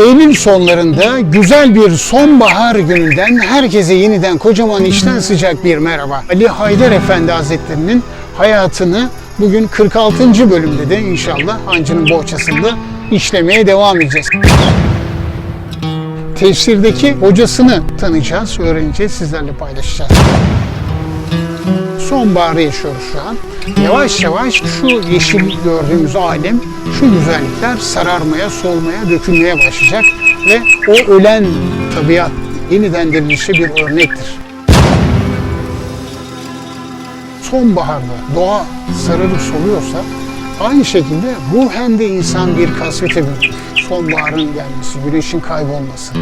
Eylül sonlarında güzel bir sonbahar gününden herkese yeniden kocaman içten sıcak bir merhaba. Ali Haydar Efendi Hazretleri'nin hayatını bugün 46. bölümde de inşallah Hancı'nın bohçasında işlemeye devam edeceğiz. Tefsirdeki hocasını tanıyacağız, öğreneceğiz, sizlerle paylaşacağız. Sonbaharı yaşıyoruz şu an. Yavaş yavaş şu yeşil gördüğümüz alem, şu güzellikler sararmaya, solmaya, dökülmeye başlayacak ve o ölen tabiat yeniden dirilişe bir örnektir. Sonbaharda doğa sararıp soluyorsa aynı şekilde ruhen de insan bir kasvete bürünür. Sonbaharın gelmesi, güneşin kaybolması,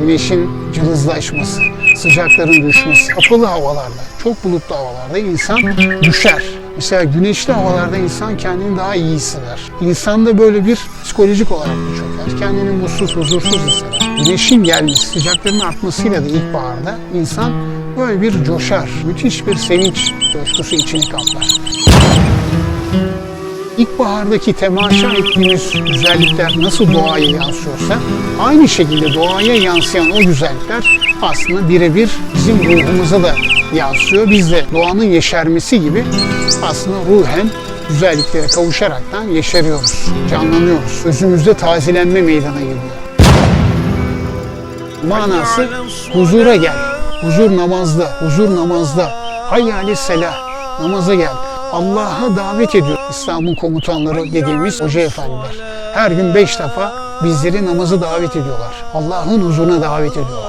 güneşin cılızlaşması, sıcakların düşmesi, kapalı havalarda, çok bulutlu havalarda insan düşer. Mesela güneşli havalarda insan kendini daha iyi hisseder. İnsanda böyle bir psikolojik olarak da çöker. Kendini mutsuz, huzursuz hisseder. Güneşin gelmesi, sıcakların artmasıyla da ilkbaharda insan böyle bir coşar. Müthiş bir sevinç coşkusu içini kaplar. İlkbahardaki temaşa ettiğimiz güzellikler nasıl doğaya yansıyorsa aynı şekilde doğaya yansıyan o güzellikler aslında birebir bizim ruhumuza da yansıyor. Biz de doğanın yeşermesi gibi aslında ruhen güzelliklere kavuşaraktan yeşeriyoruz, canlanıyoruz. Özümüzde tazelenme meydana geliyor. Manası huzura gel. Huzur namazda, huzur namazda. Hayyâli selah, namaza gel. Allah'a davet ediyor. İslam'ın komutanları dediğimiz hoca efendiler. Her gün beş defa bizleri namaza davet ediyorlar. Allah'ın huzuruna davet ediyorlar.